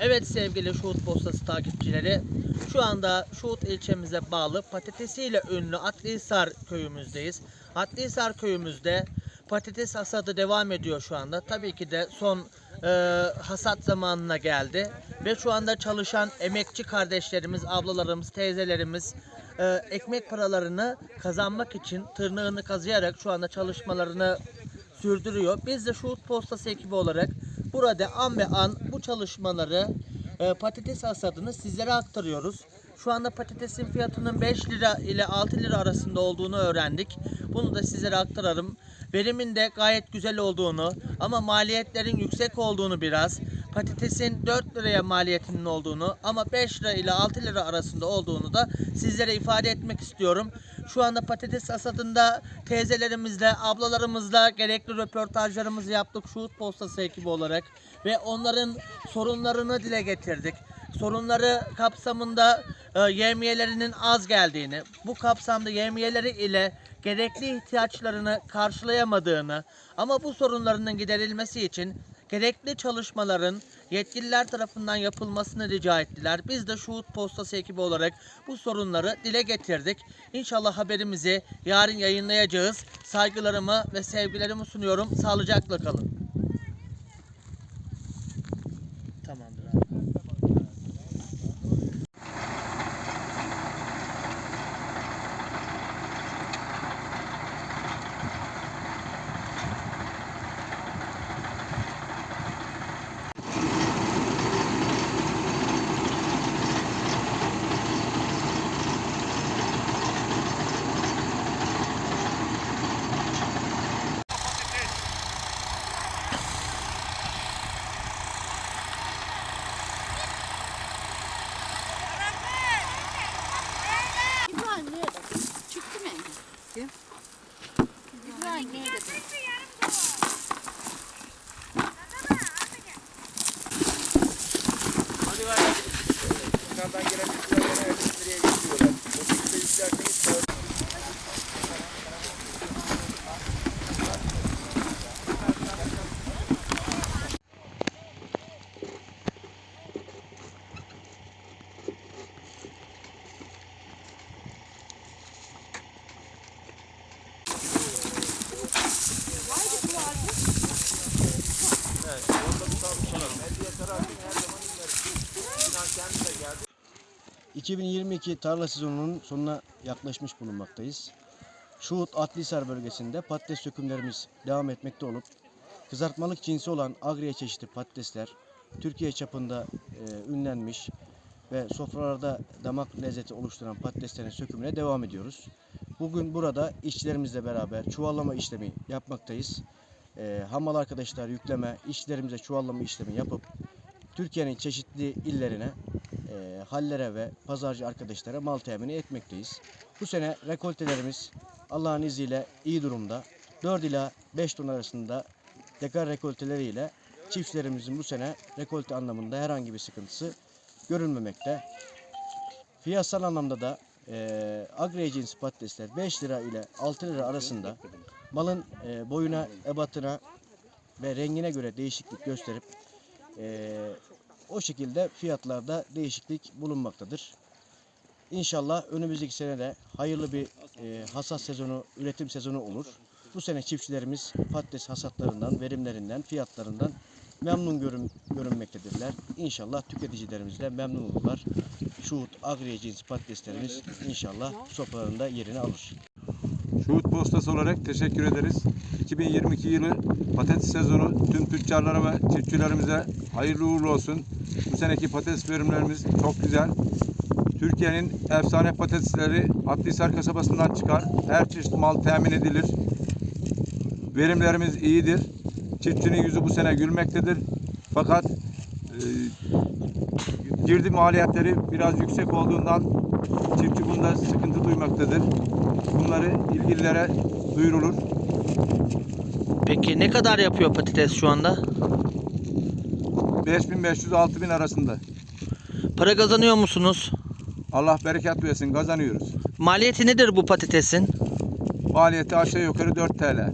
Evet sevgili Şuhut Postası takipçileri, şu anda Şuhut ilçemize bağlı patatesiyle ünlü Atlıhisar köyümüzdeyiz. Atlıhisar köyümüzde patates hasadı devam ediyor şu anda. Tabii ki de son e, hasat zamanına geldi ve şu anda çalışan emekçi kardeşlerimiz, ablalarımız, teyzelerimiz e, ekmek paralarını kazanmak için tırnağını kazıyarak şu anda çalışmalarını sürdürüyor. Biz de Şuhut Postası ekibi olarak burada an be an bu çalışmaları e, patates hasadını sizlere aktarıyoruz. Şu anda patatesin fiyatının 5 lira ile 6 lira arasında olduğunu öğrendik. Bunu da sizlere aktararım. Verimin de gayet güzel olduğunu ama maliyetlerin yüksek olduğunu biraz. Patatesin 4 liraya maliyetinin olduğunu ama 5 lira ile 6 lira arasında olduğunu da sizlere ifade etmek istiyorum. Şu anda patates hasadında teyzelerimizle, ablalarımızla gerekli röportajlarımızı yaptık Şuhut Postası ekibi olarak ve onların sorunlarını dile getirdik. Sorunları kapsamında e, yemiyelerinin az geldiğini, bu kapsamda yemiyeleri ile gerekli ihtiyaçlarını karşılayamadığını ama bu sorunlarının giderilmesi için gerekli çalışmaların yetkililer tarafından yapılmasını rica ettiler. Biz de Şuhut Postası ekibi olarak bu sorunları dile getirdik. İnşallah haberimizi yarın yayınlayacağız. Saygılarımı ve sevgilerimi sunuyorum. Sağlıcakla kalın. Tamamdır abi. İbrahim kendi de geldi. 2022 tarla sezonunun sonuna yaklaşmış bulunmaktayız. Şuhut Atlisar bölgesinde patates sökümlerimiz devam etmekte olup kızartmalık cinsi olan agriye çeşitli patatesler Türkiye çapında e, ünlenmiş ve sofralarda damak lezzeti oluşturan patateslerin sökümüne devam ediyoruz. Bugün burada işçilerimizle beraber çuvallama işlemi yapmaktayız. E, hamal arkadaşlar yükleme, işçilerimize çuvallama işlemi yapıp Türkiye'nin çeşitli illerine e, hallere ve pazarcı arkadaşlara mal temini etmekteyiz. Bu sene rekoltelerimiz Allah'ın izniyle iyi durumda. 4 ila 5 ton arasında dekar rekolteleriyle çiftçilerimizin bu sene rekolte anlamında herhangi bir sıkıntısı görülmemekte. Fiyatsal anlamda da e, agriye cins patatesler 5 lira ile 6 lira arasında malın e, boyuna, ebatına ve rengine göre değişiklik gösterip e, o şekilde fiyatlarda değişiklik bulunmaktadır. İnşallah önümüzdeki sene de hayırlı bir e, hasat sezonu, üretim sezonu olur. Bu sene çiftçilerimiz patates hasatlarından, verimlerinden, fiyatlarından memnun görün, görünmektedirler. İnşallah tüketicilerimiz de memnun olurlar. Şuhut agriye patateslerimiz inşallah sofralarında yerini alır. Şuhut Postası olarak teşekkür ederiz. 2022 yılı patates sezonu tüm tüccarlara ve çiftçilerimize hayırlı uğurlu olsun. Bu seneki patates verimlerimiz çok güzel. Türkiye'nin efsane patatesleri Atlisar kasabasından çıkar. Her çeşit mal temin edilir. Verimlerimiz iyidir. Çiftçinin yüzü bu sene gülmektedir. Fakat e, girdi maliyetleri biraz yüksek olduğundan çiftçi bunda sıkıntı duymaktadır. Bunları ilgililere duyurulur. Peki ne kadar yapıyor patates şu anda? 5500-6000 arasında. Para kazanıyor musunuz? Allah bereket versin kazanıyoruz. Maliyeti nedir bu patatesin? Maliyeti aşağı yukarı 4 TL.